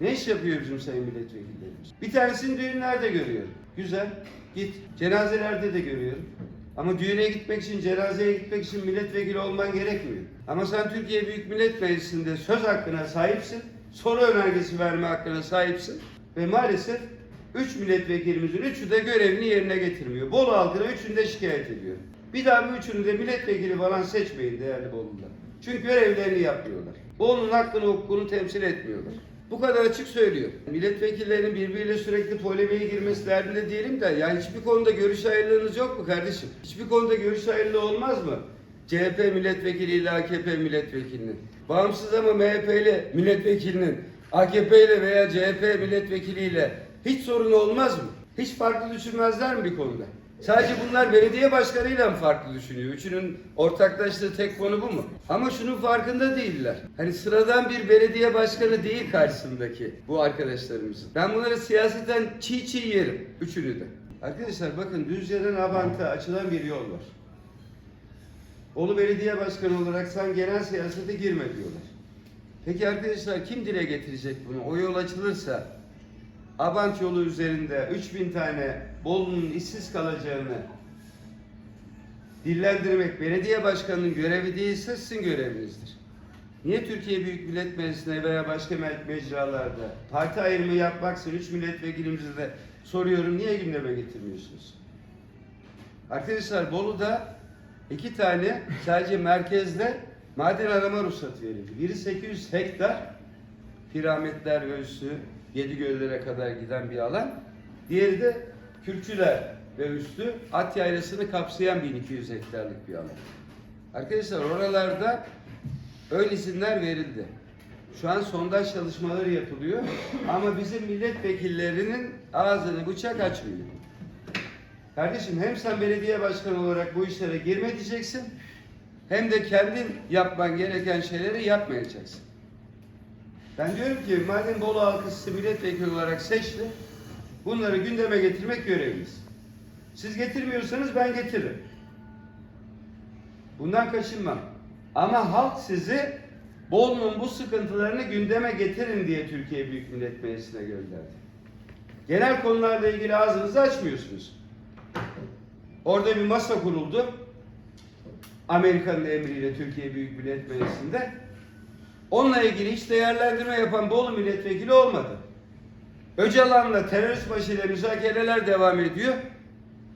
Ne iş yapıyor bizim sayın milletvekillerimiz? Bir tanesini düğünlerde görüyorum. Güzel. Git. Cenazelerde de görüyorum. Ama düğüne gitmek için, cenazeye gitmek için milletvekili olman gerekmiyor. Ama sen Türkiye Büyük Millet Meclisi'nde söz hakkına sahipsin. Soru önergesi verme hakkına sahipsin. Ve maalesef 3 milletvekilimizin üçü de görevini yerine getirmiyor. Bolu halkına üçünü de şikayet ediyor. Bir daha bu üçünü de milletvekili falan seçmeyin değerli Bolu'da. Çünkü görevlerini yapmıyorlar. Bolu'nun hakkını hukukunu temsil etmiyorlar. Bu kadar açık söylüyor. Milletvekillerinin birbiriyle sürekli polemiğe girmesi derdinde değilim de yani hiçbir konuda görüş ayrılığınız yok mu kardeşim? Hiçbir konuda görüş ayrılığı olmaz mı? CHP milletvekiliyle AKP milletvekilinin, bağımsız ama MHP'li milletvekilinin, AKP ile veya CHP milletvekiliyle hiç sorun olmaz mı? Hiç farklı düşünmezler mi bir konuda? Sadece bunlar belediye başkanıyla mı farklı düşünüyor? Üçünün ortaklaştığı tek konu bu mu? Ama şunun farkında değiller. Hani sıradan bir belediye başkanı değil karşısındaki bu arkadaşlarımızın. Ben bunları siyaseten çiğ çiğ yerim. Üçünü de. Arkadaşlar bakın Düzce'den Avant'a açılan bir yol var. Bolu Belediye Başkanı olarak sen genel siyasete girme diyorlar. Peki arkadaşlar kim dile getirecek bunu? O yol açılırsa Abant yolu üzerinde 3000 tane Bolu'nun işsiz kalacağını dillendirmek belediye başkanının görevi değilse sizin görevinizdir. Niye Türkiye Büyük Millet Meclisi'ne veya başka me- mecralarda parti ayrımı yapmaksın 3 milletvekilimize de soruyorum niye gündeme getirmiyorsunuz? Arkadaşlar Bolu'da iki tane sadece merkezde maden arama ruhsatı verildi. Biri 800 hektar Piramitler ve üstü Yedigöllere kadar giden bir alan. Diğeri de Kürkçüler ve üstü at yaylasını kapsayan 1200 hektarlık bir alan. Arkadaşlar oralarda ön izinler verildi. Şu an sondaj çalışmaları yapılıyor ama bizim milletvekillerinin ağzını bıçak açmıyor. Kardeşim hem sen belediye başkanı olarak bu işlere girme diyeceksin hem de kendin yapman gereken şeyleri yapmayacaksın. Ben diyorum ki madem Bolu halkı sizi milletvekili olarak seçti, bunları gündeme getirmek göreviniz. Siz getirmiyorsanız ben getiririm. Bundan kaçınmam. Ama halk sizi Bolu'nun bu sıkıntılarını gündeme getirin diye Türkiye Büyük Millet Meclisi'ne gönderdi. Genel konularla ilgili ağzınızı açmıyorsunuz. Orada bir masa kuruldu. Amerika'nın emriyle Türkiye Büyük Millet Meclisi'nde. Onunla ilgili hiç değerlendirme yapan Bolu milletvekili olmadı. Öcalan'la terörist başıyla müzakereler devam ediyor.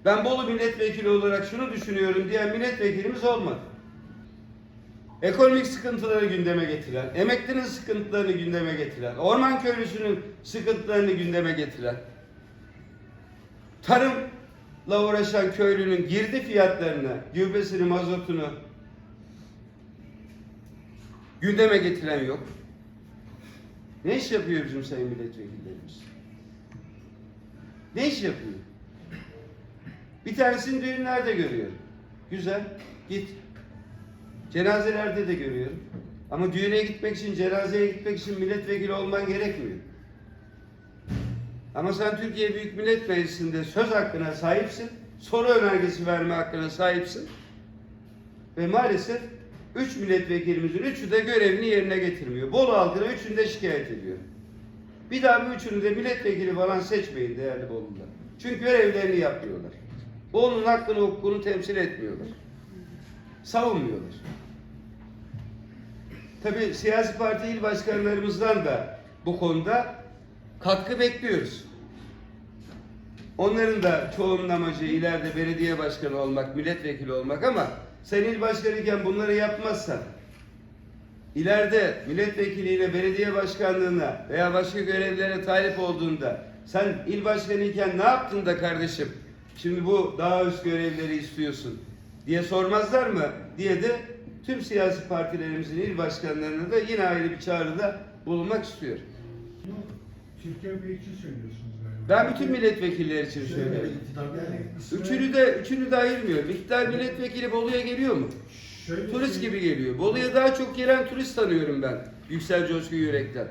Ben Bolu milletvekili olarak şunu düşünüyorum diyen milletvekilimiz olmadı. Ekonomik sıkıntıları gündeme getiren, emeklinin sıkıntılarını gündeme getiren, orman köylüsünün sıkıntılarını gündeme getiren, tarımla uğraşan köylünün girdi fiyatlarını, gübresini, mazotunu gündeme getiren yok. Ne iş yapıyor bizim sayın milletvekillerimiz? Ne iş yapıyor? Bir tanesini düğünlerde görüyorum. Güzel. Git. Cenazelerde de görüyorum. Ama düğüne gitmek için, cenazeye gitmek için milletvekili olman gerekmiyor. Ama sen Türkiye Büyük Millet Meclisi'nde söz hakkına sahipsin. Soru önergesi verme hakkına sahipsin. Ve maalesef 3 milletvekilimizin üçü de görevini yerine getirmiyor. Bolu halkına üçünü de şikayet ediyor. Bir daha bu üçünü de milletvekili falan seçmeyin değerli Bolu'da. Çünkü görevlerini yapmıyorlar. Bolu'nun hakkını hukukunu temsil etmiyorlar. Savunmuyorlar. Tabi siyasi parti il başkanlarımızdan da bu konuda katkı bekliyoruz. Onların da çoğunun amacı ileride belediye başkanı olmak, milletvekili olmak ama sen il başkanıyken bunları yapmazsan ileride milletvekiliyle belediye başkanlığına veya başka görevlere talip olduğunda sen il başkanıyken ne yaptın da kardeşim şimdi bu daha üst görevleri istiyorsun diye sormazlar mı diye de tüm siyasi partilerimizin il başkanlarına da yine ayrı bir çağrıda bulunmak istiyor. Türkiye Bey için söylüyorsunuz. Ben bütün milletvekilleri için söylüyorum. Üçünü de üçünü de ayırmıyor. Miktar milletvekili Bolu'ya geliyor mu? şöyle Turist gibi geliyor. Bolu'ya daha çok gelen turist tanıyorum ben. Yüksel Coşku Yürek'ten.